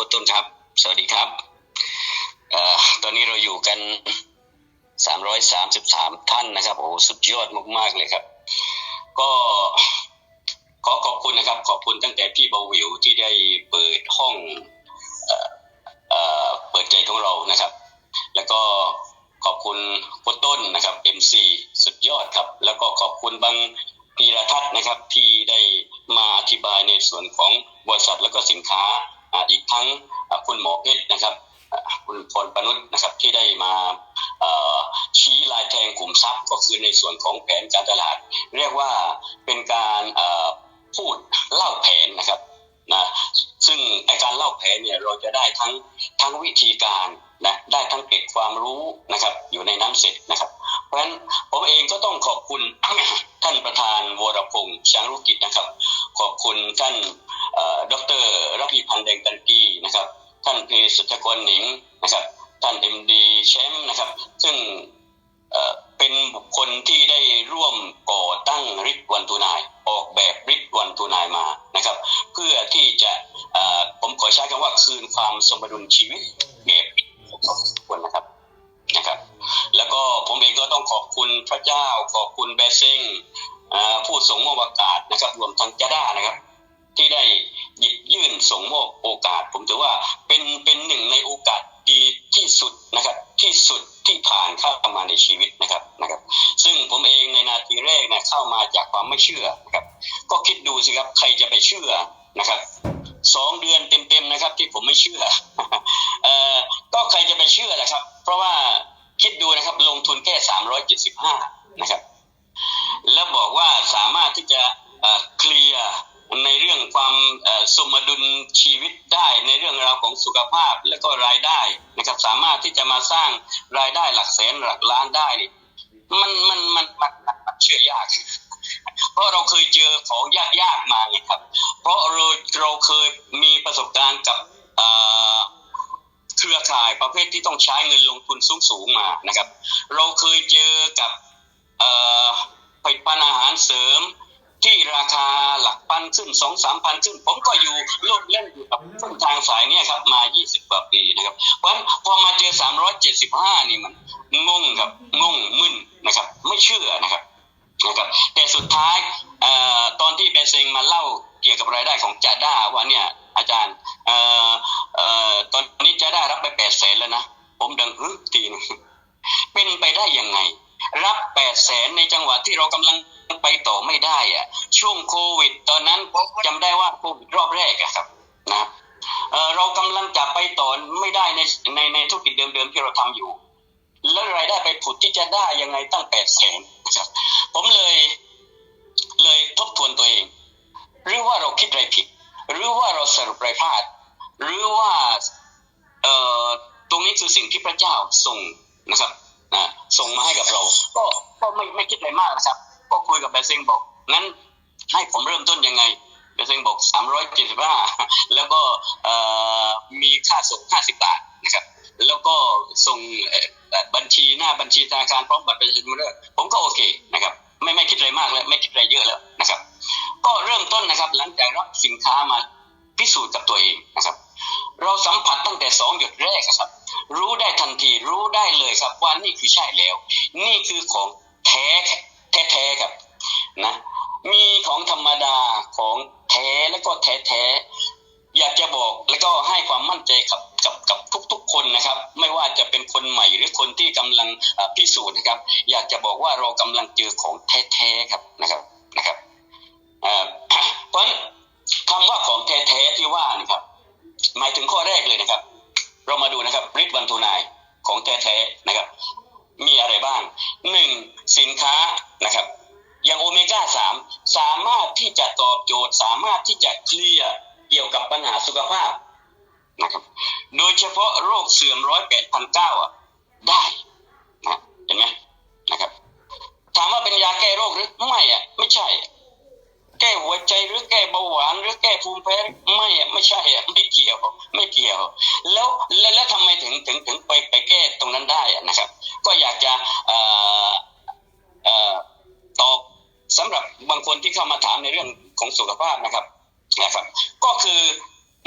คุณต้นครับ สวัสดีครับอตอนนี้เราอยู่กัน 333 ท่านนะครับ โอ้สุดยอดมากๆเลยครับ ก็ขอขอบคุณนะครับ ขอบคุณตั้งแต่พี่เบาวิวที่ได้เปิดห้องเอ่อเปิดใจของเรานะครับ แล้วก็ขอบคุณโคต้นนะครับ MC สุดยอดครับ แล้วก็ขอบคุณบางพีรทัศน์นะครับที่ได้มาอธิบายในส่วนของบริษัทแล้วก็สินค้า อ่าอีกทั้งคุณหมอเพชรนะครับคุณพรปนุษย์นะครับที่ได้มาชี้ลายแทงกลุ่มทรัพย์ก็คือในส่วนของแผนการตลาด เรียกว่าเป็นการพูดเล่าแผนนะครับนะซึ่งไอการเล่าแผนเนี่ยเราจะได้ทั้งทั้งวิธีการนะได้ทั้งเก็บความรู้นะครับอยู่ในนั้นเสร็จนะครับ เพราะฉะนั้นผมเองก็ต้องขอบคุณท่านประธานวรพงษ์ช้างรุกิจนะครับ ขอบคุณท่าน ดรรพีพันธ์แดงตันกีนะครับ ท่านเพสุทธกรหนิงนะครับ ท่านเอ็มดีแชมป์นะครับ ซึ่งเป็นบุคคลที่ได้ร่วมก่อตั้งริดวันตูนายออกแบบริดวันตูนายมานะครับ เพื่อที่จะผมขอใช้คำว่าคืนความสมดุลชีวิตแก่ทุกคนนะครับนะครับ แล้วก็ผมเองก็ต้องขอบคุณพระเจ้าขอบคุณเบสซิงผู้ส่งมอบโอกาสนะครับ รวมทั้งจาด้านะครับ ที่ได้หยิบยื่นส่งมอบโอกาส ผมถือว่าเป็นเป็นหนึ่งในโอกาสดีที่สุดนะครับที่สุดที่ผ่านเข้ามาในชีวิตนะครับนะครับ ซึ่งผมเองในนาทีแรกนะเข้ามาจากความไม่เชื่อนะครับ ก็คิดดูสิครับใครจะไปเชื่อนะครับสองเดือนเต็มๆนะครับ ที่ผมไม่เชื่อเอ่อก็ใครจะไปเชื่อล่ะครับ เพราะว่าคิดดูนะครับลงทุนแค่สามร้อยเจ็ดสิบห้านะครับ แล้วบอกว่าสามารถที่จะเอ่อเคลียร์ ในเรื่องความสมดุลชีวิตได้ในเรื่องราวของสุขภาพและก็รายได้นะครับสามารถที่จะมาสร้างรายได้หลักแสนหลักล้านได้นี่มันมันมันมันมันเชื่อยาก เพราะเราเคยเจอของยากๆมาไงครับ เพราะเราเราเคยมีประสบการณ์กับเครือข่ายประเภทที่ต้องใช้เงินลงทุนสูงๆมานะครับ เราเคยเจอกับผลิตภัณฑ์อาหารเสริม ที่ราคาหลักพันขึ้นสองสามพันขึ้น ผมก็อยู่โลดเล่นอยู่กับเส้นทางสายเนี้ยครับ มา20กว่าปีนะครับ เพราะฉะนั้นพอมาเจอ375นี่มันงงครับงงมึนนะครับ ไม่เชื่อนะครับนะครับแต่สุดท้ายอตอนที่เบเซงมาเล่าเกี่ยวกับรายได้ของจาด้าว่าเนี่ยอาจารย์เอ่อเอตอนนี้จาด้ารับไปแปดแสนแล้วนะ ผมดังฮึทีนเป็นไปได้ยังไง รับแปดแสนในจังหวะที่เรากำลัง ไปต่อไม่ได้อะช่วงโควิด ตอนนั้นผมจำได้ว่าโควิดรอบแรกอะครับนะเเรากำลังจะไปต่อไม่ได้ในในในธุรกิจเดิมๆที่เราทำอยู่ แล้วรายได้ไปผุดที่จะได้ยังไงตั้งแปดแสนนะครับ ผมเลยเลยทบทวนตัวเอง หรือว่าเราคิดอะไรผิด หรือว่าเราสรุปอะไรพลาด หรือว่าเอ่อตรงนี้คือสิ่งที่พระเจ้าส่งนะครับนะส่งมาให้กับเรา ก็ก็ไม่ไม่คิดอะไรมากนะครับ ก็คุยกับแบซิงบอกงั้นให้ผมเริ่มต้นยังไงแบซิงบอกสามร้อยเจ็ดสิบห้าแล้วก็มีค่าส่งห้าสิบบาทนะครับแล้วก็ส่งบัญชีหน้าบัญชีธนาคารพร้อมบัตรประชาชนมาด้วยผมก็โอเคนะครับไม่ไม่คิดอะไรมากแล้วไม่คิดอะไรเยอะแล้วนะครับ ก็เริ่มต้นนะครับหลังจากรับสินค้ามาพิสูจน์กับตัวเองนะครับ เราสัมผัสตั้งแต่สองหยดแรกอะครับ รู้ได้ทันทีรู้ได้เลยครับว่านี่คือใช่แล้ว นี่คือของแท้ แท้ๆครับนะมีของธรรมดาของแท้แล้วก็แท้ๆอยากจะบอกแล้วก็ให้ความมั่นใจกับกับกับทุกๆคนนะครับ ไม่ว่าจะเป็นคนใหม่หรือคนที่กำลังพิสูจน์นะครับ อยากจะบอกว่าเรากำลังเจอของแท้ๆครับนะครับนะครับเอ่อเพราะคำว่าของแท้ๆที่ว่านะครับ หมายถึงข้อแรกเลยนะครับ เรามาดูนะครับริดวันทูนายของแท้ๆนะครับ มีอะไรบ้างหนึ่งสินค้านะครับ อย่างโอเมก้าสามสามารถที่จะตอบโจทย์ สามารถที่จะเคลียร์เกี่ยวกับปัญหาสุขภาพนะครับ โดยเฉพาะโรคเสื่อมร้อยแปดพันเก้าอะได้นะเห็นไหมนะครับ ถามว่าเป็นยาแก้โรคหรือไม่อะไม่ใช่ แก้หัวใจหรือแก้เบาหวานหรือแก้ภูมิแพ้ไม่อะไม่ใช่อะไม่เกี่ยวไม่เกี่ยว แล้วแล้วทำไมถึงถึงถึงไปไปแก้ตรงนั้นได้อะนะครับ ก็อยากจะออตอบสำหรับบางคนที่เข้ามาถามในเรื่องของสุขภาพนะครับนะครับ ก็คือ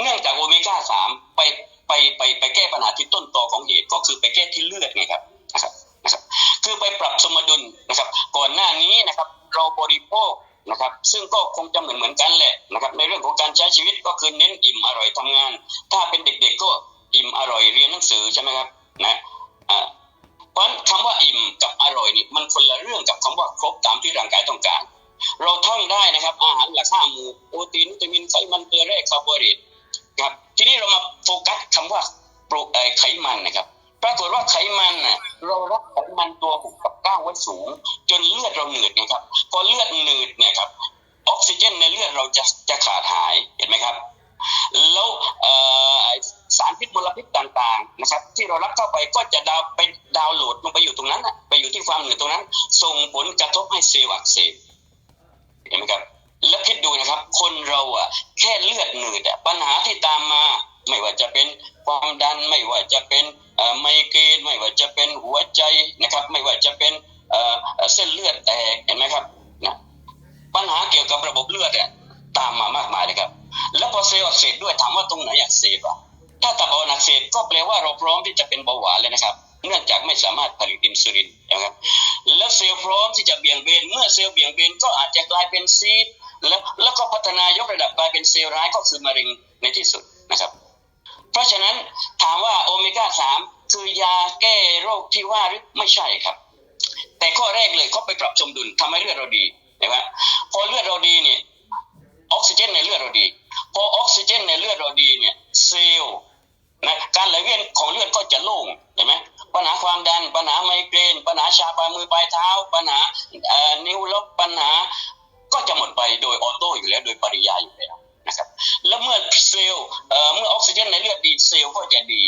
เนื่องจากโอเมก้าสามไปไปไปไปแก้ปัญหาที่ต้นตอของเหตุก็คือไปแก้ที่เลือดไงครับนะครับนะครับคือไปปรับสมดุลนะครับ ก่อนหน้านี้นะครับเราบริโภคนะครับ ซึ่งก็คงจะเหมือนเหมือนกันแหละนะครับในเรื่องของการใช้ชีวิตก็คือเน้นอิ่มอร่อยทำงาน ถ้าเป็นเด็กๆก็อิ่มอร่อยเรียนหนังสือใช่ไหมครับนะอ่า เพราะฉะนั้นคำว่าอิ่มกับอร่อยนี่มันคนละเรื่องกับคำว่าครบตามที่ร่างกายต้องการ เราท่องได้นะครับ อาหารหลักห้าหมู่โปรตีนวิตามินไขมันเกลือแร่คาร์โบไฮเดรตครับทีนี้เรามาโฟกัสคำว่าโปรไขมันนะครับปรากฏว่าไขมันน่ะเรารับไขมันตัวหุบกับก้าไว้สูง จนเลือดเราหนืดนะครับพอเลือดหนืดเนี่ยครับออกซิเจนในเลือดเราจะจะขาดหายเห็นไหมครับ แล้วเอ่อ สารพิษมลพิษต่างๆนะครับ ที่เรารับเข้าไปก็จะดาวไปดาวน์โหลดลงไปอยู่ตรงนั้นน่ะไปอยู่ที่ความเหนืดตรงนั้น ส่งผลกระทบให้เซลล์อักเสบเห็นไหมครับ แล้วคิดดูนะครับ คนเราอะแค่เลือดหนืดอะปัญหาที่ตามมา ไม่ว่าจะเป็นความดันไม่ว่าจะเป็นไมเกรนไม่ว่าจะเป็นหัวใจนะครับ ไม่ว่าจะเป็นเอ่อเอ่อเส้นเลือดแตกเห็นไหมครับนะปัญหาเกี่ยวกับระบบเลือดเนี่ยตามมามากมายเลยครับ แล้วพอเซลล์อักเสบด้วยถามว่าตรงไหนอักเสบอะ ถ้าตับอ่อนอักเสบก็แปลว่าเราพร้อมที่จะเป็นเบาหวานเลยนะครับ เนื่องจากไม่สามารถผลิตอินซูลินนะครับแล้วเซลล์พร้อมที่จะเบี่ยงเบนเมื่อเซลล์เบี่ยงเบนก็อาจจะกลายเป็นซีดแล้วแล้วก็พัฒนายกระดับกลายเป็นเซลล์ร้ายก็คือมะเร็งในที่สุดนะครับ เพราะฉะนั้นถามว่าโอเมก้าสามคือยาแก้โรคที่ว่าหรือไม่ใช่ครับ แต่ข้อแรกเลยเขาไปปรับสมดุลทำให้เลือดเราดีนะครับพอเลือดเราดีเนี่ยออกซิเจนในเลือดเราดี พอออกซิเจนในเลือดเราดีเนี่ยเซลล์ นะการไหลเวียนของเลือดก็จะโล่งเห็นไหมปัญหาความดัน ปัญหาไมเกรน ปัญหาชาปลายมือปลายเท้า ปัญหาเอ่อนิ้วล็อกปัญหาก็จะหมดไปโดยออโต้อยู่แล้วโดยปริยายอยู่แล้วนะครับแล้วเมื่อเซลล์เอ่อเมื่อออกซิเจนในเลือดดีเซลล์ก็จะดี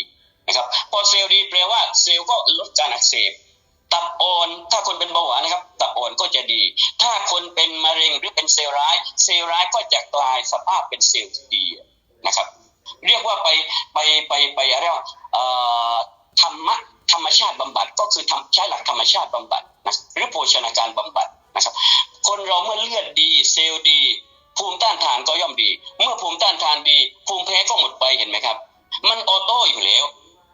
นะครับพอเซลล์ดีแปลว่าเซลล์ก็ลดการอักเสบตับอ่อนถ้าคนเป็นเบาหวานนะครับ ตับอ่อนก็จะดี ถ้าคนเป็นมะเร็งหรือเป็นเซลล์ร้าย เซลล์ร้ายก็จะกลายสภาพเป็นเซลล์ที่ดีนะครับ เรียกว่าไปไปไปไปอะไรว่าธรรมะธรรมชาติบำบัดก็คือทำใช้หลักธรรมชาติบำบัดนะหรือโภชนาการบำบัดนะครับ คนเราเมื่อเลือดดีเซลล์ดี ภูมิต้านทานก็ย่อมดี เมื่อภูมิต้านทานดี ภูมิแพ้ก็หมดไปเห็นไหมครับ มันออโต้อยู่แล้ว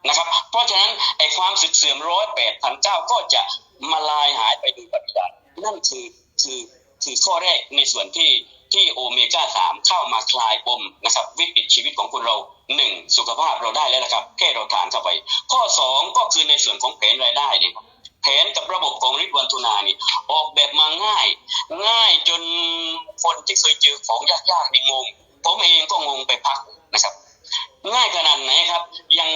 นะครับ เพราะฉะนั้นไอ้ความสึกเสื่อมร้อยแปดพันเก้าก็จะมาลายหายไปโดยปริยายนั่นคือคือคือข้อแรกในส่วนที่ ที่โอเมก้าสามเข้ามาคลายปมนะครับวิกฤตชีวิตของคนเราหนึ่งสุขภาพเราได้แล้วนะครับแค่เราทานเข้าไป ข้อสองก็คือในส่วนของแผนรายได้เนี่ยครับแผนกับระบบของริดวันทุนานี่ออกแบบมาง่าย ง่ายจนคนที่เคยเจอของยากๆนี่งงผมเองก็งงไปพักนะครับ ง่ายขนาดไหนครับ ยัง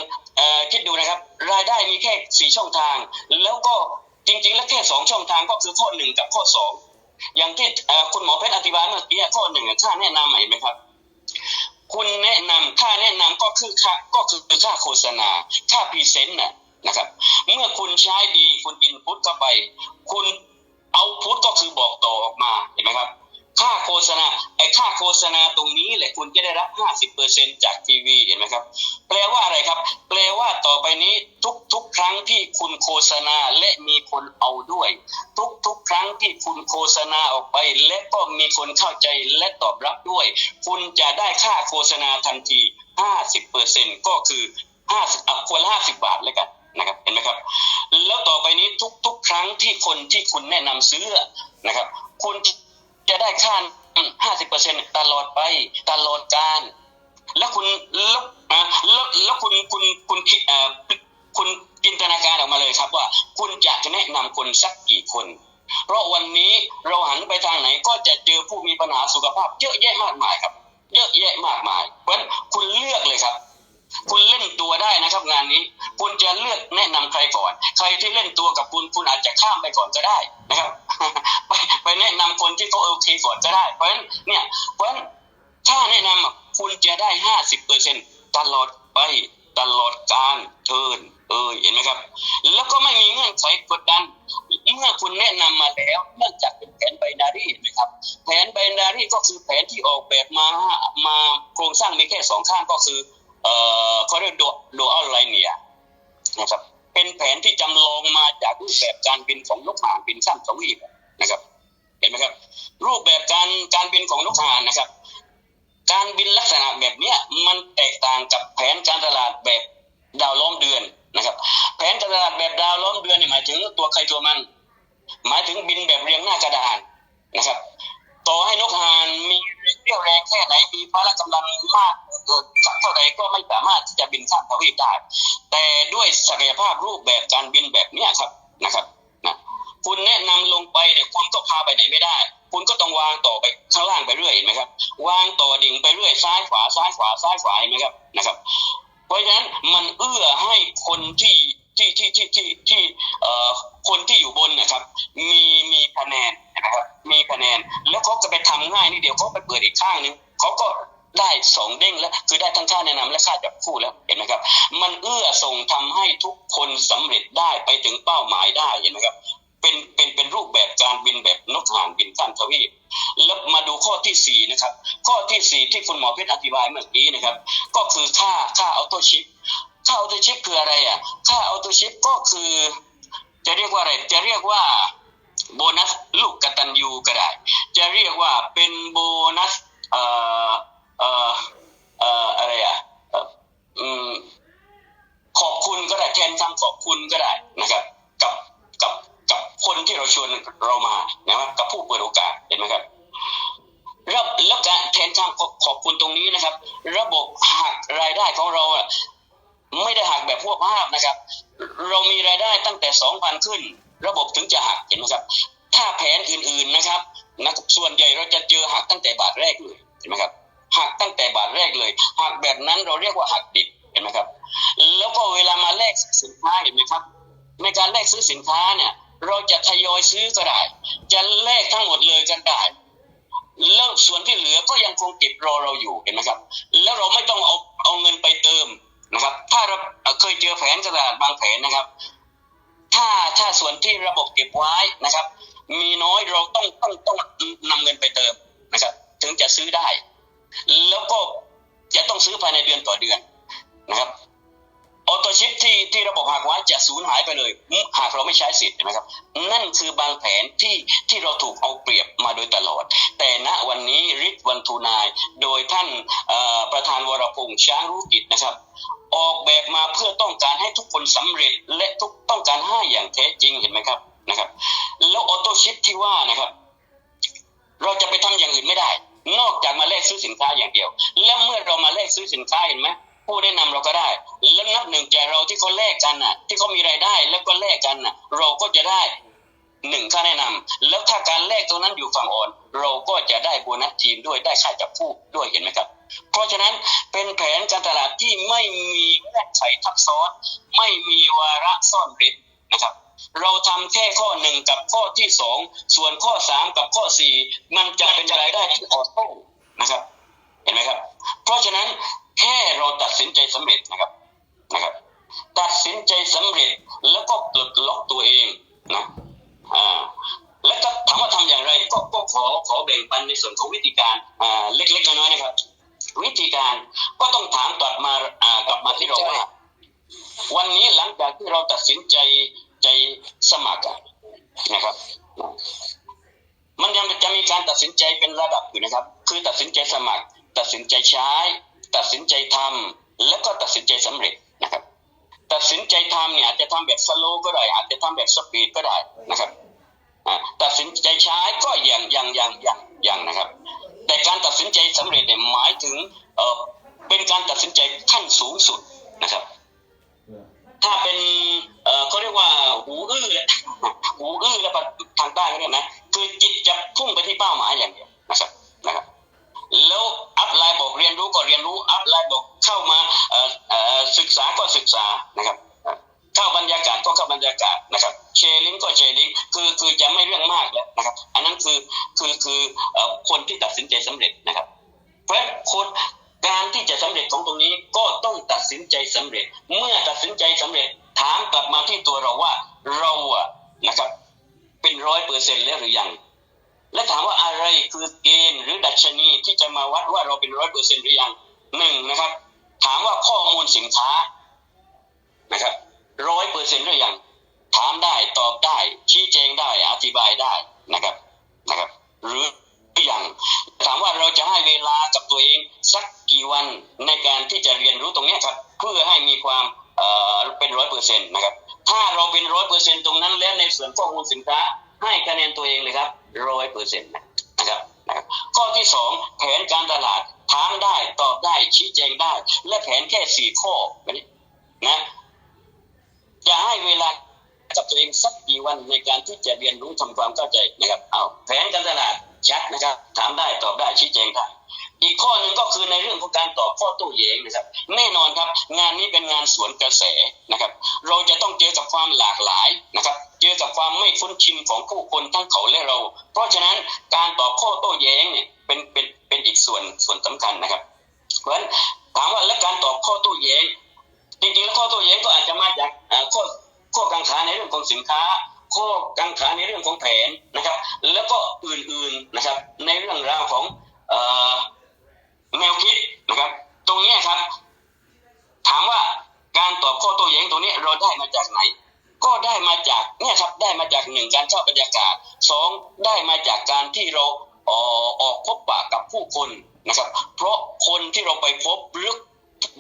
คิดดูนะครับ รายได้มีแค่สี่ช่องทาง แล้วก็จริงๆ แล้วแค่สองช่องทางก็คือข้อหนึ่งกับข้อสอง อย่างที่คุณหมอเพชรอธิบายเมื่อกี้ข้อหนึ่งค่าแนะนำเห็นไหมครับ คุณแนะนำค่าแนะนำก็คือค่าก็คือค่าโฆษณา ค่าพรีเซนต์น่ะนะครับ เมื่อคุณใช้ดีคุณอินพุตเข้าไป คุณเอาพุตก็คือบอกต่อออกมาเห็นไหมครับ ค่าโฆษณาไอ้ค่าโฆษณาตรงนี้แหละคุณจะได้รับ 50%จากทีวีเห็นไหมครับ แปลว่าอะไรครับ แปลว่าต่อไปนี้ทุกทุกครั้งที่คุณโฆษณาและมีคนเอาด้วย ทุกทุกครั้งที่คุณโฆษณาออกไป และก็มีคนเข้าใจและตอบรับด้วย คุณจะได้ค่าโฆษณาทันที 50%ก็คือ50อคนละ50 บาทเลยกันนะครับเห็นไหมครับ แล้วต่อไปนี้ทุกทุกครั้งที่คนที่คุณแนะนำซื้อนะครับ คุณ จะได้ค่า50%ตลอดไปตลอดการแล้วคุณแล้วแล้วแล้วคุณคุณคุณคิดเอ่อคุณจินตนาการออกมาเลยครับว่า คุณจะแนะนำคนสักกี่คน เพราะวันนี้เราหันไปทางไหนก็จะเจอผู้มีปัญหาสุขภาพ เยอะแยะมากมายครับ เยอะแยะมากมาย เพราะฉะนั้นคุณเลือกเลยครับ คุณเล่นตัวได้นะครับงานนี้ คุณจะเลือกแนะนำใครก่อน ใครที่เล่นตัวกับคุณคุณอาจจะข้ามไปก่อนก็ได้นะครับ ไปไปแนะนำคนที่เขาโอเคก่อนก็ได้ เพราะฉะนั้นเนี่ยเพราะฉะนั้นถ้าแนะนำอะคุณจะได้ห้าสิบเปอร์เซ็นตลอดไปตลอดการเทินเออเห็นไหมครับ แล้วก็ไม่มีเงื่อนไขกดดัน เมื่อคุณแนะนำมาแล้วเนื่องจากเป็นแผนไบนารีเห็นไหมครับ แผนไบนารีก็คือแผนที่ออกแบบมามาโครงสร้างมีแค่สองข้างก็คือ เอ่อเขาเรียกดูดูอัลไลเนียนะครับ เป็นแผนที่จำลองมาจากรูปแบบการบินของนกห่างบินสั้นสวีปนะครับ เห็นไหมครับ รูปแบบการการบินของนกห่างนะครับ การบินลักษณะแบบเนี้ยมันแตกต่างกับแผนการตลาดแบบดาวล้อมเดือนนะครับ แผนการตลาดแบบดาวล้อมเดือนเนี่ยหมายถึงตัวใครตัวมัน หมายถึงบินแบบเรียงหน้ากระดานนะครับ ต่อให้นกหานมีเรี่ยวแรงแค่ไหนมีพละกำลังมากสักเท่าใดก็ไม่สามารถที่จะบินข้ามทวีปได้ แต่ด้วยศักยภาพรูปแบบการบินแบบเนี้ยครับนะครับนะคุณแนะนำลงไปเนี่ยคุณก็พาไปไหนไม่ได้ คุณก็ต้องวางต่อไปข้างล่างไปเรื่อยนไหมครับ วางต่อดิ่งไปเรื่อยซ้ายขวาซ้ายขวาซ้ายขวาเห็นไหมครับนะครับ เพราะฉะนั้นมันเอื้อให้คนที่ ที่ที่ที่ที่ที่เอ่อคนที่อยู่บนนะครับ มีมีคะแนนนะครับมีคะแนน แล้วเขาจะไปทำง่ายนิดเดียวเขาไปเปิดอีกข้างนึงเขาก็ได้สองเด้งแล้ว คือได้ทั้งค่าแนะนำและค่าจับคู่แล้วเห็นไหมครับ มันเอื้อส่งทำให้ทุกคนสำเร็จได้ไปถึงเป้าหมายได้เห็นไหมครับเป็นเป็นเป็นรูปแบบการบินแบบนกห่านบินข้ามทวีปแล้วมาดูข้อที่สี่นะครับ ข้อที่สี่ที่คุณหมอเพชรอธิบายเมื่อกี้นะครับ ก็คือค่าค่าออโต้ชิป ค่าออโต้ชิปคืออะไรอะ ค่าออโต้ชิปก็คือ จะเรียกว่าอะไร จะเรียกว่าโบนัสลูกกตัญญูก็ได้ จะเรียกว่าเป็นโบนัสเอ่อเอ่อเอ่ออะไรอะอืมขอบคุณก็ได้แทนคำขอบคุณก็ได้นะครับ กับกับกับคนที่เราชวนเรามานะครับกับผู้เปิดโอกาสเห็นไหมครับแล้วแล้วการแทนคำขอบขอบคุณตรงนี้นะครับ ระบบหักรายได้ของเรา ไม่ได้หักแบบพวกภาพนะครับ เรามีรายได้ตั้งแต่สองพันขึ้น ระบบถึงจะหักเห็นไหมครับ ถ้าแผนอื่นๆนะครับนะส่วนใหญ่เราจะเจอหักตั้งแต่บาทแรกเลยเห็นไหมครับหักตั้งแต่บาทแรกเลยหักแบบนั้นเราเรียกว่าหักดิบเห็นไหมครับ แล้วก็เวลามาแลกสินค้าเห็นไหมครับ ในการแลกซื้อสินค้าเนี่ย เราจะทยอยซื้อก็ได้จะแลกทั้งหมดเลยก็ได้แล้วส่วนที่เหลือก็ยังคงเก็บรอเราอยู่เห็นไหมครับ แล้วเราไม่ต้องเอาเอาเงินไปเติม นะครับ ถ้าเราเคยเจอแผนตลาดบางแผนนะครับ ถ้าถ้าส่วนที่ระบบเก็บไว้นะครับ มีน้อยเราต้องต้องต้องนำเงินไปเติมนะครับ ถึงจะซื้อได้ แล้วก็จะต้องซื้อภายในเดือนต่อเดือนนะครับออโตชิปที่ที่ระบบหักไว้จะสูญหายไปเลย หากเราไม่ใช้สิทธิ์นะครับ นั่นคือบางแผนที่ที่เราถูกเอาเปรียบมาโดยตลอด แต่ณวันนี้ริทวันทูนาย โดยท่านประธานวรพงษ์ช้างรู้กิจนะครับ ออกแบบมาเพื่อต้องการให้ทุกคนสำเร็จและทุกต้องการให้อย่างแท้จริงเห็นไหมครับนะครับ แล้วออโตชิปที่ว่านะครับ เราจะไปทำอย่างอื่นไม่ได้ นอกจากมาแลกซื้อสินค้าอย่างเดียว และเมื่อเรามาแลกซื้อสินค้าเห็นไหมผู้แนะนำเราก็ได้แล้วนับหนึ่งจากเราที่เขาแลกกันน่ะ ที่เขามีรายได้แล้วก็แลกกันน่ะ เราก็จะได้หนึ่งค่าแนะนำแล้วถ้าการแลกตรงนั้นอยู่ฝั่งอ่อน เราก็จะได้โบนัสทีมด้วยได้ค่าจับคู่ด้วยเห็นไหมครับ เพราะฉะนั้นเป็นแผนการตลาดที่ไม่มีเงื่อนไขทับซ้อน ไม่มีวาระซ่อนเร้นนะครับ เราทำแค่ข้อหนึ่งกับข้อที่สองส่วนข้อสามกับข้อสี่มันจะเป็นรายได้ที่ออโต้นะครับ เห็นไหมครับ เพราะฉะนั้นแค่เราตัดสินใจสำเร็จนะครับนะครับ ตัดสินใจสำเร็จแล้วก็ปลดล็อกตัวเองนะอ่าแล้วก็ถามว่าทำอย่างไรก็ก็ขอขอแบ่งปันในส่วนของวิธีการอ่าเล็กๆน้อยๆนะครับ วิธีการก็ต้องถามกลับมากลับมาที่เราว่า วันนี้หลังจากที่เราตัดสินใจใจสมัครนะครับ มันยังจะมีการตัดสินใจเป็นระดับอยู่นะครับ คือตัดสินใจสมัคร ตัดสินใจใช้ ตัดสินใจทำแล้วก็ตัดสินใจสำเร็จนะครับ ตัดสินใจทำเนี่ยอาจจะทำแบบสโลก็ได้อาจจะทำแบบสปีดก็ได้นะครับตัดสินใจใช้ก็อย่างอย่างอย่างอย่างอย่างนะครับ แต่การตัดสินใจสำเร็จเนี่ยหมายถึงเออเป็นการตัดสินใจขั้นสูงสุดนะครับ ถ้าเป็นเออเขาเรียกว่าหูอื้อแหละหูอื้อแล้วทางใต้เขาเรียกนะคือจิตจะพุ่งไปที่เป้าหมายอย่างเดียวนะครับนะครับแล้วอัพไลน์บอกเรียนรู้ก็เรียนรู้อัพไลน์บอกเข้ามาศึกษาก็ศึกษานะครับ เข้าบรรยากาศก็เข้าบรรยากาศนะครับแชลิงก์ก็แชลิงคือคือจะไม่เรื่องมากแล้วนะครับ อันนั้นคือคือคือคนที่ตัดสินใจสำเร็จนะครับ เพราะคนการที่จะสำเร็จของตรงนี้ก็ต้องตัดสินใจสำเร็จ เมื่อตัดสินใจสำเร็จถามกลับมาที่ตัวเราว่าเราอะนะครับ เป็นร้อยเปอร์เซ็นต์แล้วหรือยังและถามว่าอะไรคือเกณฑ์หรือดัชนีที่จะมาวัดว่าเราเป็นร้อยเปอร์เซ็นต์หรือยังหนึ่งนะครับ ถามว่าข้อมูลสินค้านะครับ ร้อยเปอร์เซ็นต์หรือยังถามได้ตอบได้ ชี้แจงได้อธิบายได้นะครับนะครับ หรืออยังถามว่าเราจะให้เวลากับตัวเองสักกี่วันในการที่จะเรียนรู้ตรงนี้ครับ เพื่อให้มีความเอ่อเป็นร้อยเปอร์เซ็นต์นะครับถ้าเราเป็นร้อยเปอร์เซ็นต์ตรงนั้นแล้วในส่วนข้อมูลสินค้าให้คะแนนตัวเองเลยครับร้อยเปอร์เซ็นต์นะครับนะครับข้อที่สองแผนการตลาดถามได้ตอบได้ชี้แจงได้ และแผนแค่สี่ข้อแบบนี้นะ จะให้เวลากับตัวเองสักกี่วันในการที่จะเรียนรู้ทำความเข้าใจนะครับเอาแผนการตลาดชัดนะครับ ถามได้ตอบได้ชี้แจงได้อีกข้อหนึ่งก็คือในเรื่องของการตอบข้อโต้แย้งนะครับ แน่นอนครับ งานนี้เป็นงานสวนกระแสนะครับ เราจะต้องเจอกับความหลากหลายนะครับ เจอกับความไม่คุ้นชินของผู้คนทั้งเขาและเรา เพราะฉะนั้นการตอบข้อโต้แย้งเนี่ยเป็นเป็นเป็นอีกส่วนส่วนสำคัญนะครับ เพราะฉะนั้นถามว่าแล้วการตอบข้อโต้แย้ง จริงๆแล้วข้อโต้แย้งก็อาจจะมาจากข้อข้อกังขาในเรื่องของสินค้า ข้อกังขาในเรื่องของแผนนะครับ แล้วก็อื่นๆนะครับ ในเรื่องราวของแนวคิดนะครับ ตรงนี้ครับ ถามว่าการตอบข้อโต้แย้งตรงนี้เราได้มาจากไหน ก็ได้มาจากเนี่ยครับได้มาจากหนึ่งการเช่าบรรยากาศสองได้มาจากการที่เราออออกพบปะกับผู้คนนะครับ เพราะคนที่เราไปพบหรือ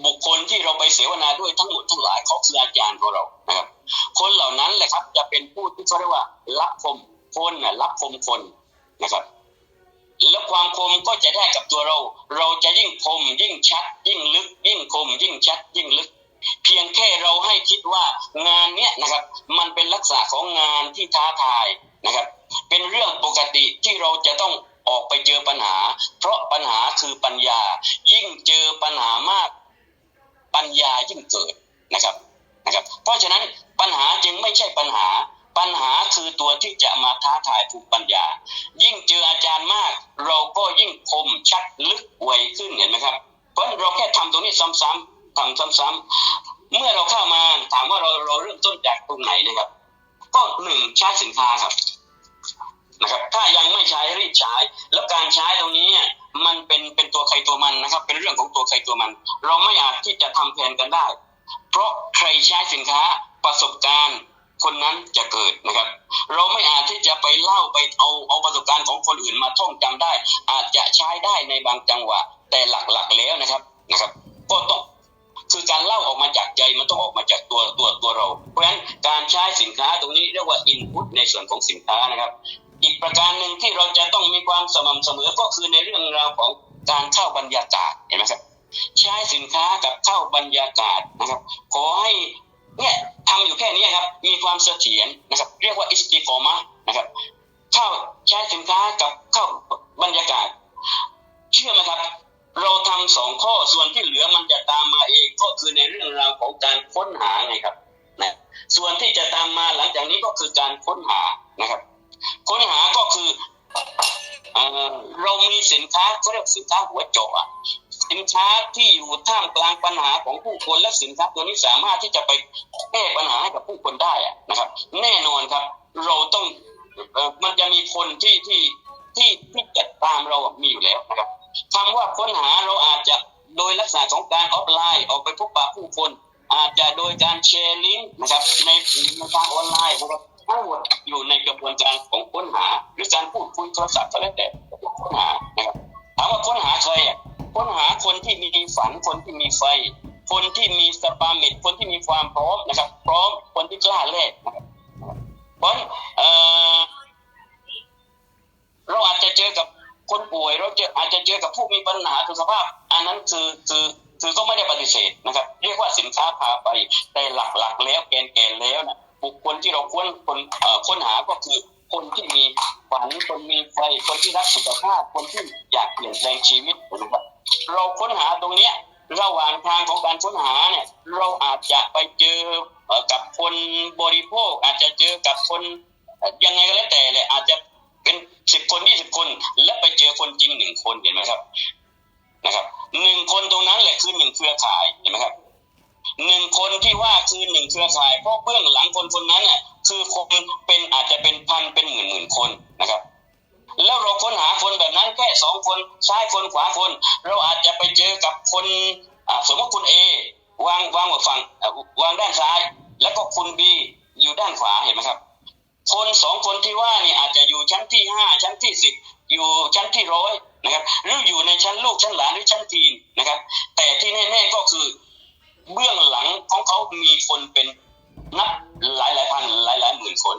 บุคคลที่เราไปเสวนาด้วยทั้งหมดทั้งหลายเขาคืออาจารย์ของเรานะครับ คนเหล่านั้นแหละครับ จะเป็นผู้ที่เขาเรียกว่ารับคมคนนะรับคมคนนะครับ แล้วความคมก็จะได้กับตัวเรา เราจะยิ่งคมยิ่งชัด ยิ่งลึก ยิ่งคม ยิ่งชัด ยิ่งลึก เพียงแค่เราให้คิดว่างานเนี้ยนะครับ มันเป็นลักษณะของงานที่ท้าทายนะครับ เป็นเรื่องปกติที่เราจะต้องออกไปเจอปัญหา เพราะปัญหาคือปัญญา ยิ่งเจอปัญหามาก ปัญญายิ่งเกิดนะครับนะครับ เพราะฉะนั้นปัญหาจึงไม่ใช่ปัญหา ปัญหาคือตัวที่จะมาท้าทายผูกปัญญา ยิ่งเจออาจารย์มาก เราก็ยิ่งคมชัดลึกไวขึ้นเห็นไหมครับ เพราะเราแค่ทำตรงนี้ซ้ำๆทำซ้ำๆเมื่อเราเข้ามาถามว่าเราเราเริ่มต้นจากตรงไหนนะครับ ก็หนึ่งใช้สินค้าครับ นะครับ ถ้ายังไม่ใช้รีบใช้ แล้วการใช้ตรงนี้มันเป็นเป็นตัวใครตัวมันนะครับ เป็นเรื่องของตัวใครตัวมัน เราไม่อาจที่จะทำแทนกันได้ เพราะใครใช้สินค้าประสบการณ์คนนั้นจะเกิดนะครับ เราไม่อาจที่จะไปเล่าไปเอาเอาประสบการณ์ของคนอื่นมาท่องจำได้ อาจจะใช้ได้ในบางจังหวะ แต่หลักๆแล้วนะครับนะครับ ก็ต้องคือการเล่าออกมาจากใจมันต้องออกมาจากตัวตัวตัวเรา เพราะฉะนั้นการใช้สินค้าตรงนี้เรียกว่า input ในส่วนของสินค้านะครับ อีกประการหนึ่งที่เราจะต้องมีความสม่ำเสมอก็คือในเรื่องราวของการเข้าบรรยากาศเห็นไหมครับใช้สินค้ากับเข้าบรรยากาศนะครับ ขอให้เนี่ยทำอยู่แค่นี้ครับ มีความเสถียรนะครับ เรียกว่าอิสติกอมะนะครับเข้าใช้สินค้ากับเข้าบรรยากาศ เชื่อไหมครับ เราทำสองข้อส่วนที่เหลือมันจะตามมาเองก็คือในเรื่องราวของการค้นหาไงครับนะส่วนที่จะตามมาหลังจากนี้ก็คือการค้นหานะครับ ค้นหาก็คือเอเรามีสินค้าเขาเรียกสินค้าหัวโจกอะสินค้าที่อยู่ท่ามกลางปัญหาของผู้คนและสินค้าตัวนี้สามารถที่จะไปแก้ปัญหาให้กับผู้คนได้อะนะครับ แน่นอนครับ เราต้องอมันจะมีคนที่ที่ที่ที่จะตามเรามีอยู่แล้วนะครับคำว่าค้นหาเราอาจจะโดยลักษณะของการออฟไลน์ออกไปพบปะผู้คน อาจจะโดยการแชร์ลิงก์นะครับในทางออนไลน์นะครับ ทั้งหมดอยู่ในกระบวนการของค้นหา หรือการพูดคุยโทรศัพท์ก็แล้วแต่ค้นหานะครับถามว่าค้นหาใครอะค้นหาคนที่มีฝันคนที่มีไฟ คนที่มีสปามิดคนที่มีความพร้อมนะครับ พร้อมคนที่กล้าแลกนะครับเพราะเราอาจจะเจอกับคนป่วยเราจออาจจะเจอกับผู้มีปัญหาสุขภาพ อันนั้นคือคือคือก็ไม่ได้ปฏิเสธนะครับ เรียกว่าสินค้าพาไปแต่หลักๆแล้วแกนแกนแล้วนะบุคคลที่เราค้นคนค้นหาก็คือคนที่มีฝันคนมีไฟคนที่รักสุขภาพคนที่อยากเปลี่ยนแปลงชีวิตนะครับเราค้นหาตรงเนี้ยระหว่างทางของการค้นหาเนี่ยเราอาจจะไปเจอกับคนบริโภค อาจจะเจอกับคนยังไงก็แล้วแต่เลยอาจจะเป็นสิบคนยี่สิบคน และไปเจอคนจริงหนึ่งคนเห็นไหมครับนะครับหนึ่งคนตรงนั้นแหละคือหนึ่งเครือข่ายเห็นไหมครับ หนึ่งคนที่ว่าคือหนึ่งเครือข่ายเพราะเบื้องหลังคนคนนั้นน่ะคือคนเป็นอาจจะเป็นพันเป็นหมื่นหมื่นคนนะครับ แล้วเราค้นหาคนแบบนั้นแค่สองคนซ้ายคนขวาคน เราอาจจะไปเจอกับคนสมมติคุณเอวางวางฝั่งวางด้านซ้าย แล้วก็คุณบีอยู่ด้านขวาเห็นไหมครับ คนสองคนที่ว่านี่อาจจะอยู่ชั้นที่ห้าชั้นที่สิบอยู่ชั้นที่ร้อยนะครับหรืออยู่ในชั้นลูกชั้นหลานหรือชั้นทีนนะครับ แต่ที่แน่ๆก็คือ เบื้องหลังของเขามีคนเป็นนับหลายหลายพันหลายหลายหมื่นคน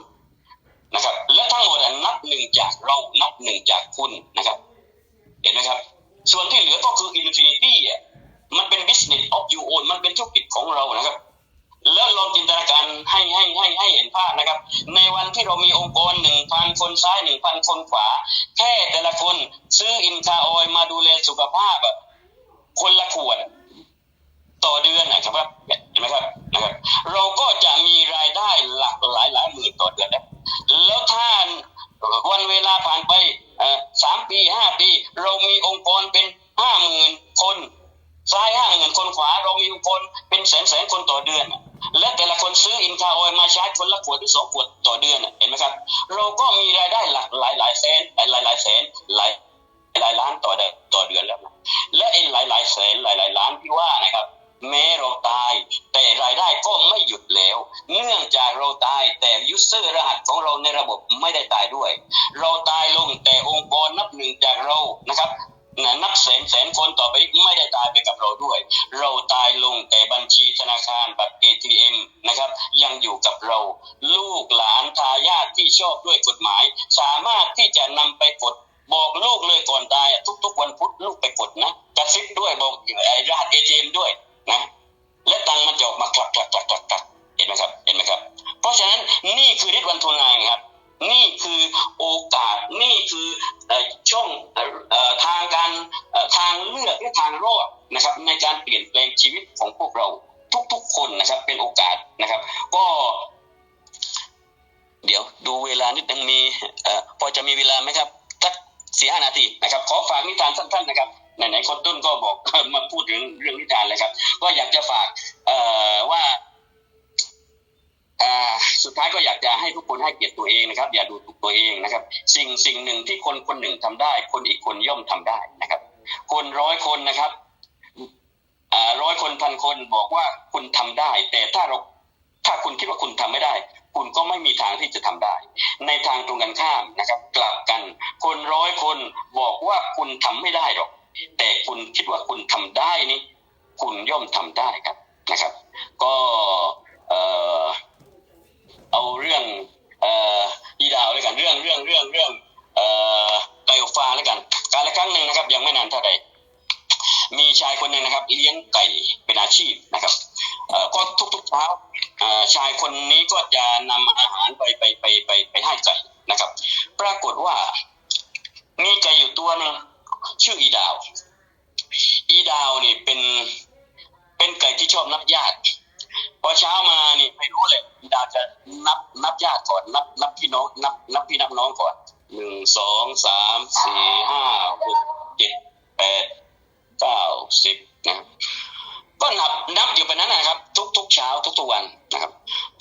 นะครับ และทั้งหมดนับหนึ่งจากเรานับหนึ่งจากคุณนะครับ เห็นไหมครับ ส่วนที่เหลือก็คือ infinity อะมันเป็น business of you own มันเป็นธุรกิจของเรานะครับ แล้วลองจินตนาการให้ให้ให้ให้เห็นภาพนะครับ ในวันที่เรามีองค์กรหนึ่งพันคนซ้ายหนึ่งพันคนขวา แค่แต่ละคนซื้ออินคาออยมาดูแลสุขภาพอะคนละขวด ต่อเดือนนะครับเห็นไหมครับนะครับ เราก็จะมีรายได้หลักหลายหลายหมื่นต่อเดือนนะแล้วถ้าวันเวลาผ่านไปอ่อสามปีห้าปี เรามีองค์กรเป็นห้าหมื่นคนซ้ายห้าหมื่นคนขวาเรามีองค์กรเป็นแสนแสนคนต่อเดือน และแต่ละคนซื้ออินคาออยมาใช้คนละขวดหรือสองขวดต่อเดือนเห็นไหมครับ เราก็มีรายได้หลักหลายหลายแสนหลายหลายแสนหลายหลายล้านต่อเดือนต่อเดือนแล้วนะและไอ้หลายหลายแสนหลายหลายล้านที่ว่านะครับ แม้เราตาย แต่รายได้ก็ไม่หยุดแล้ว เนื่องจากเราตายแต่ยูเซอร์รหัสของเราในระบบไม่ได้ตายด้วย เราตายลงแต่องค์กรนับหนึ่งจากเรานะครับนับแสนแสนคนต่อไปไม่ได้ตายไปกับเราด้วย เราตายลงแต่บัญชีธนาคารบัตร ATM นะครับ ยังอยู่กับเรา ลูกหลานทายาทที่ชอบด้วยกฎหมาย สามารถที่จะนำไปกดบอกลูกเลยก่อนตาย ทุกๆวันพุธลูกไปกดนะกระซิบด้วยบอกไอ้รหัส ATM ด้วย นะและตังมันจะออกมาคลักคลักคลักคลักคลักเห็นไหมครับเห็นไหมครับ เพราะฉะนั้นนี่คือฤทธิ์วันทุนไงครับ นี่คือโอกาสนี่คือช่องทางการทางเลือกและทางรอดนะครับ ในการเปลี่ยนแปลงชีวิตของพวกเราทุกๆคนนะครับเป็นโอกาสนะครับ ก็เดี๋ยวดูเวลานิดนึงมีอพอจะมีเวลาไหมครับสักสี่ห้านาทีนะครับ ขอฝากนิทานสั้นๆนะครับ ไหนๆคนต้นก็บอกมาพูดถึงเรื่องนิทานเลยครับ ก็อยากจะฝาก เอ่อว่าสุดท้ายก็อยากจะให้ทุกคนให้เกียรติตัวเองนะครับ อย่าดูถูกตัวเองนะครับ สิ่งสิ่งหนึ่งที่คนคนหนึ่งทำได้ คนอีกคนย่อมทำได้นะครับ คนร้อยคนนะครับร้อยคนพันคนบอกว่าคุณทำได้ แต่ถ้าเราถ้าคุณคิดว่าคุณทำไม่ได้ คุณก็ไม่มีทางที่จะทำได้ ในทางตรงกันข้ามนะครับ กลับกัน คนร้อยคนบอกว่าคุณทำไม่ได้หรอก แต่คุณคิดว่าคุณทำได้นี่คุณย่อมทำได้ครับนะครับ ก็เอ่อเอาเรื่องเอ่ออีดาวเลยกันเรื่องเรื่องเรื่องเรื่องเอ่อไกโอฟาแล้วกันการละครั้งหนึ่งนะครับ ยังไม่นานเท่าใดมีชายคนหนึ่งนะครับ เลี้ยงไก่เป็นอาชีพนะครับเอ่อก็ทุกๆเช้าชายคนนี้ก็จะนำอาหารไปไปไปไปไปให้ไก่นะครับ ปรากฏว่ามีไก่อยู่ตัวหนึ่ง ชื่ออีดาว อีดาวนี่เป็นเป็นไก่ที่ชอบนับญาติพอเช้ามานี่ไม่รู้เลยอีดาวจะนับนับญาติก่อนนับนับพี่น้องนับนับพี่นับน้องก่อนหนึ่งสองสามสี่ห้าหกเจ็ดแปดเก้าสิบนะก็นับนับอยู่แบบนั้นนะครับ ทุกทุกเช้าทุกทุกวันนะครับ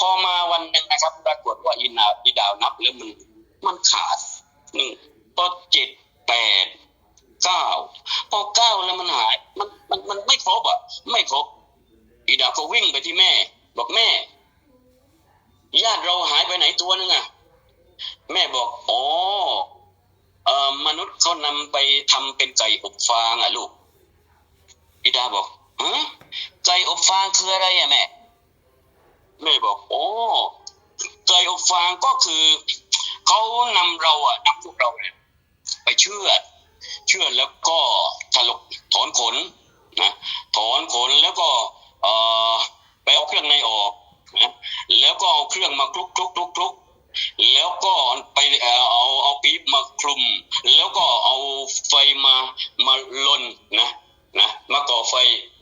พอมาวันหนึ่งนะครับปรากฏว่าอีนาวอีดาวนับแล้วมันมันขาดหนึ่งพอเจ็ดแปด เก้าพอเก้าแล้วมันหาย มันมันมันไม่ครบอะ ไม่ครบอีดาก็วิ่งไปที่แม่ บอกแม่ญาติเราหายไปไหนตัวนึงอะ แม่บอกอ๋อเอ่อมนุษย์เขานำไปทำเป็นไก่อบฟางอะลูกอีดาบอกฮะไก่อบฟางคืออะไรอะแม่ แม่บอก โอ้ไก่อบฟางก็คือเขานำเราอะนำพวกเราเนี่ยไปเชื่อด เชื่อดแล้วก็ถลกถอนขนนะถอนขนแล้วก็เอ่อไปเอาเครื่องในออกนะแล้วก็เอาเครื่องมาคลุกคลุกคลุกคลุกแล้วก็ไปเออเอาเอาปี๊บมาคลุม แล้วก็เอาไฟมามาลนนะนะมาก่อไฟ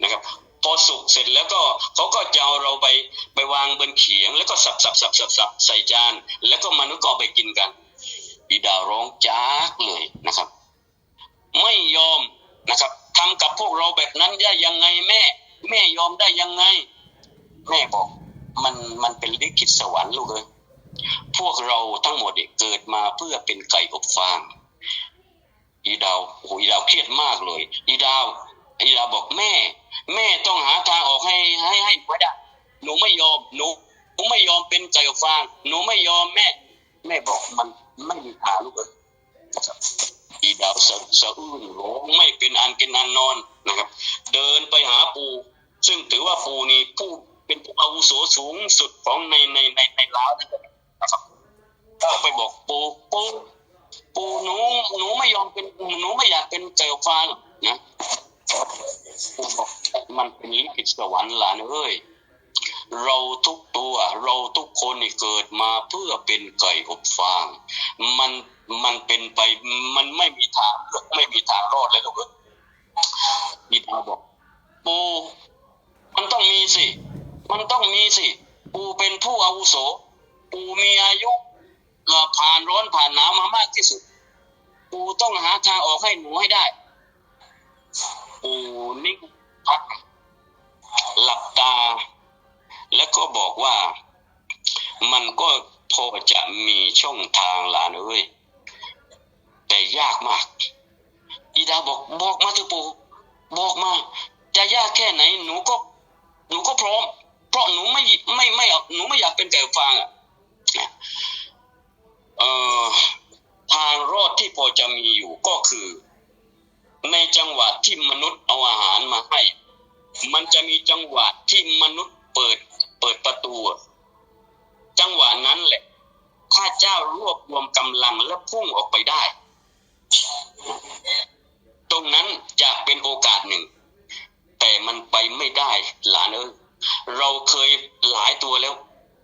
นะครับพอสุกเสร็จแล้วก็เขาก็จะเอาเราไปไปวางบนเขียง แล้วก็สับสับสับสับสับใส่จาน แล้วก็มนุษย์ก็ไปกินกันอีดาวร้องจากเลยนะครับ ไม่ยอมนะครับทำกับพวกเราแบบนั้นได้ยังไงแม่ แม่ยอมได้ยังไง แม่บอก มันมันเป็นลิขิตสวรรค์ลูกเอ้ยพวกเราทั้งหมดเนี่ยเกิดมาเพื่อเป็นไก่อบฟางอีดาวโอ้โหอีดาวเครียดมากเลย อีดาวอีดาวบอกแม่ แม่ต้องหาทางออกให้ให้ให้หนูได้หนูไม่ยอมหนูหนูไม่ยอมเป็นไก่อบฟาง หนูไม่ยอมแม่ แม่บอกมันไม่มีทางลูกเอ้ย นะครับดาวสะสะอื้นร้องไม่เป็นอันกินอันนอนนะครับ เดินไปหาปู่ซึ่งถือว่าปู่นี่ผู้เป็นผู้อาวุโสสูงสุดของในในในในลาวนะครับก็ไปบอกปู่ปู่ปู่หนูหนูไม่ยอมเป็นหนูไม่อยากเป็นเจ้าฟ้าหรอกนะปู่บอกมันเป็นลิขิตสวรรค์หลานเอ้ยเราทุกตัวเราทุกคนนี่เกิดมาเพื่อเป็นไก่อบฟาง มัน มันเป็นไปมันไม่มีทางไม่มีทางรอดเลยลูกเอ้ยนี่ดาบอกปูมันต้องมีสิ มันต้องมีสิ ปูเป็นผู้อาวุโส ปูมีอายุเอ่อผ่านร้อนผ่านหนาวมามากที่สุด ปูต้องหาทางออกให้หนูให้ได้ ปูนิ่งพัก หลับตา แล้วก็บอกว่า มันก็พอจะมีช่องทางหลานเอ้ย แต่ยากมาก อีดาบอกบอกมาเถอะปู่บอกมา จะยากแค่ไหน หนูก็หนูก็พร้อม เพราะหนูไม่ไม่ไม่หนูไม่อยากเป็นไก่ฟางอะเอ่อทางรอดที่พอจะมีอยู่ก็คือ ในจังหวะที่มนุษย์เอาอาหารมาให้ มันจะมีจังหวะที่มนุษย์เปิดเปิดประตู จังหวะนั้นแหละ ถ้าเจ้ารวบรวมกำลังและพุ่งออกไปได้ ตรงนั้นจะเป็นโอกาสหนึ่ง แต่มันไปไม่ได้หลานเอ้ยเราเคยหลายตัวแล้ว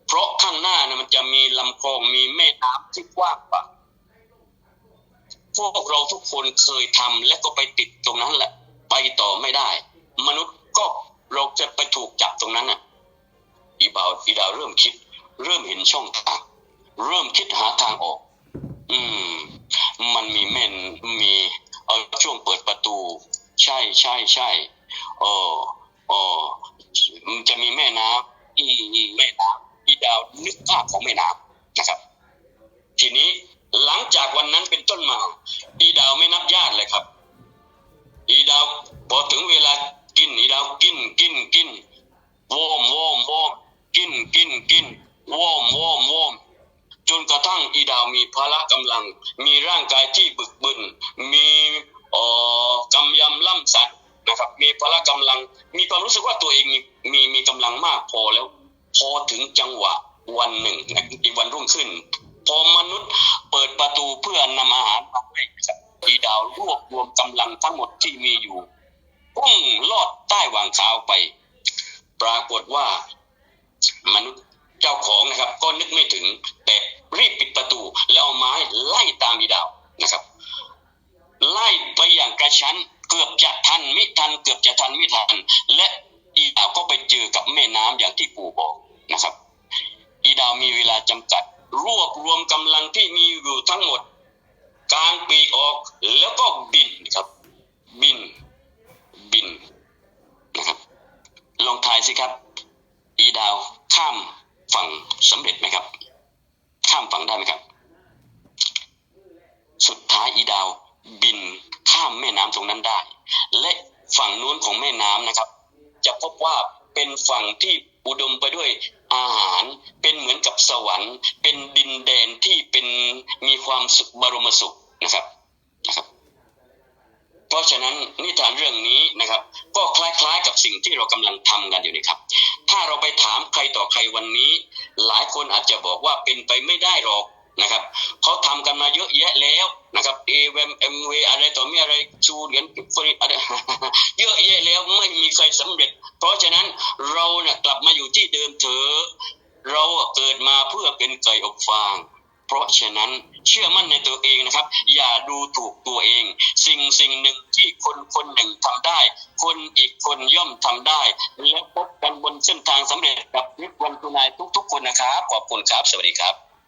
เพราะข้างหน้านะมันจะมีลำคลองมีแม่น้ำที่กว้างกว่าพวกเราทุกคนเคยทำและก็ไปติดตรงนั้นแหละ ไปต่อไม่ได้ มนุษย์ก็เราจะไปถูกจับตรงนั้นน่ะอีบ่าวอีดาวเริ่มคิด เริ่มเห็นช่องทาง เริ่มคิดหาทางออก อืม มันมีแม่นมีเออช่วงเปิดประตู ใช่ใช่ใช่เออเออจะมีแม่น้ำอืมแม่น้ำอีดาวนึกภาพของแม่น้ำนะครับ ทีนี้หลังจากวันนั้นเป็นต้นมาอีดาวไม่นับญาติเลยครับ อีดาวพอถึงเวลากินอีดาวกินกินกินโวมโวมโวมกินกินกินโวมโวมโวม จนกระทั่งอีดาวมีพละกำลัง มีร่างกายที่บึกบึน มีออกำยำล่ำสัตว์นะครับ มีพละกำลัง มีความรู้สึกว่าตัวเองมีมีมีกำลังมากพอแล้ว พอถึงจังหวะวันหนึ่งอีกวันรุ่งขึ้น พอมนุษย์เปิดประตูเพื่อนำอาหารมาให้อีดาวรวบรวมกำลังทั้งหมดที่มีอยู่พุ่งลอดใต้วางเท้าไป ปรากฏว่ามนุษย์ เจ้าของนะครับ ก็นึกไม่ถึงแต่รีบปิดประตู แล้วเอาไม้ไล่ตามอีดาวนะครับ ไล่ไปอย่างกระชั้นเกือบจะทันไม่ทัน เกือบจะทันไม่ทัน และอีดาวก็ไปเจอกับแม่น้ำอย่างที่ปู่บอกนะครับ อีดาวมีเวลาจำกัด รวบรวมกำลังที่มีอยู่ทั้งหมดกางปีกออกแล้วก็บินครับ บิน บินนะครับ ลองทายสิครับ อีดาวข้าม ฝั่งสำเร็จไหมครับ ข้ามฝั่งได้ไหมครับ สุดท้ายอีดาวบินข้ามแม่น้ำตรงนั้นได้ และฝั่งนู้นของแม่น้ำนะครับ จะพบว่าเป็นฝั่งที่อุดมไปด้วยอาหารเป็นเหมือนกับสวรรค์ เป็นดินแดนที่เป็นมีความสุขบรมสุขนะครับนะครับ เพราะฉะนั้นนิทานเรื่องนี้นะครับ ก็คล้ายๆกับสิ่งที่เรากำลังทำกันอยู่นี่ครับ ถ้าเราไปถามใครต่อใครวันนี้ หลายคนอาจจะบอกว่าเป็นไปไม่ได้หรอกนะครับเขาทำกันมาเยอะแยะแล้วนะครับ a w m m w อะไรต่อมีอะไรชูเหรียญฟรีอะไรเยอะแยะแล้วไม่มีใครสำเร็จ เพราะฉะนั้นเราเนี่ยกลับมาอยู่ที่เดิมเถอะเราเกิดมาเพื่อเป็นไก่อบฟาง เพราะฉะนั้น เชื่อมั่นในตัวเองนะครับ อย่าดูถูกตัวเอง สิ่งสิ่งหนึ่งที่คนคนหนึ่งทำได้ คนอีกคนย่อมทำได้ และพบกันบนเส้นทางสำเร็จกับนิวันคุนายทุก ๆ คนนะครับ ขอบคุณครับ สวัสดีครับ